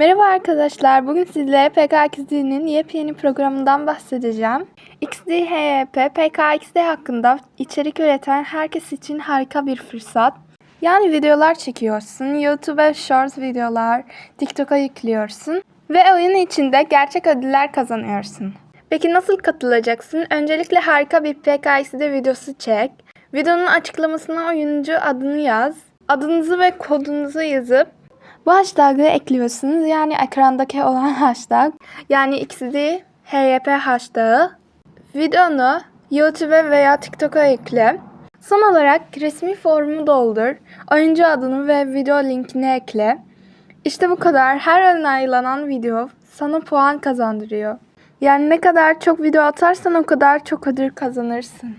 Merhaba arkadaşlar. Bugün sizlere PKXD'nin yepyeni programından bahsedeceğim. XDHYP, PKXD hakkında içerik üreten herkes için harika bir fırsat. Yani videolar çekiyorsun, YouTube'a shorts videolar, TikTok'a yüklüyorsun ve oyun içinde gerçek ödüller kazanıyorsun. Peki nasıl katılacaksın? Öncelikle harika bir PKXD videosu çek. Videonun açıklamasına oyuncu adını yaz. Adınızı ve kodunuzu yazıp bu hashtag'ı ekliyorsunuz. Yani ekrandaki olan hashtag. Yani XD HYP hashtag'ı. Videonu YouTube'a veya TikTok'a ekle. Son olarak resmi formu doldur. Oyuncu adını ve video linkini ekle. İşte bu kadar. Her onaylanan video sana puan kazandırıyor. Yani ne kadar çok video atarsan o kadar çok ödül kazanırsın.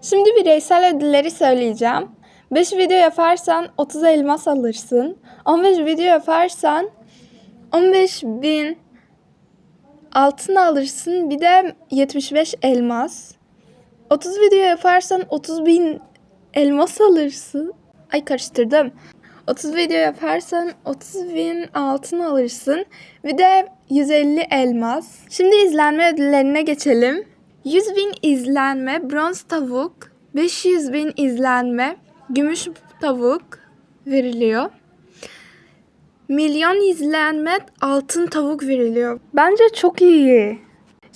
Şimdi bireysel ödülleri söyleyeceğim. 5 video yaparsan 30 elmas alırsın. 15 video yaparsan 15 bin altın alırsın. Bir de 75 elmas. 30 video yaparsan 30 bin elmas alırsın. Ay karıştırdım. 30 video yaparsan 30 bin altın alırsın. Bir de 150 elmas. Şimdi izlenme ödüllerine geçelim. 100 bin izlenme bronz tavuk, 500 bin izlenme gümüş tavuk veriliyor. Milyon izlenme altın tavuk veriliyor. Bence çok iyi.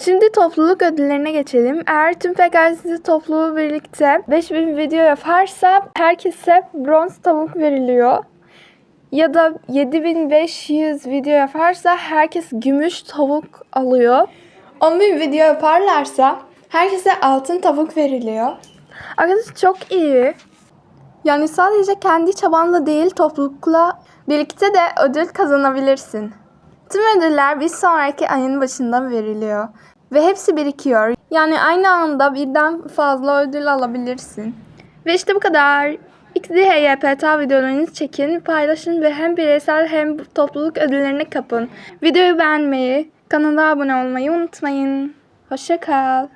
Şimdi topluluk ödüllerine geçelim. Eğer tüm PKX'li topluluğu birlikte 5000 video yaparsa herkese bronz tavuk veriliyor. Ya da 7500 video yaparsa herkes gümüş tavuk alıyor. 10.000 video yaparlarsa herkese altın tavuk veriliyor. Arkadaşlar çok iyi. Yani sadece kendi çabanla değil toplulukla birlikte de ödül kazanabilirsin. Tüm ödüller bir sonraki ayın başında veriliyor. Ve hepsi birikiyor. Yani aynı anda birden fazla ödül alabilirsin. Ve işte bu kadar. XDHYPT videolarınızı çekin, paylaşın ve hem bireysel hem topluluk ödüllerine kapın. Videoyu beğenmeyi, kanala abone olmayı unutmayın. Hoşça kal.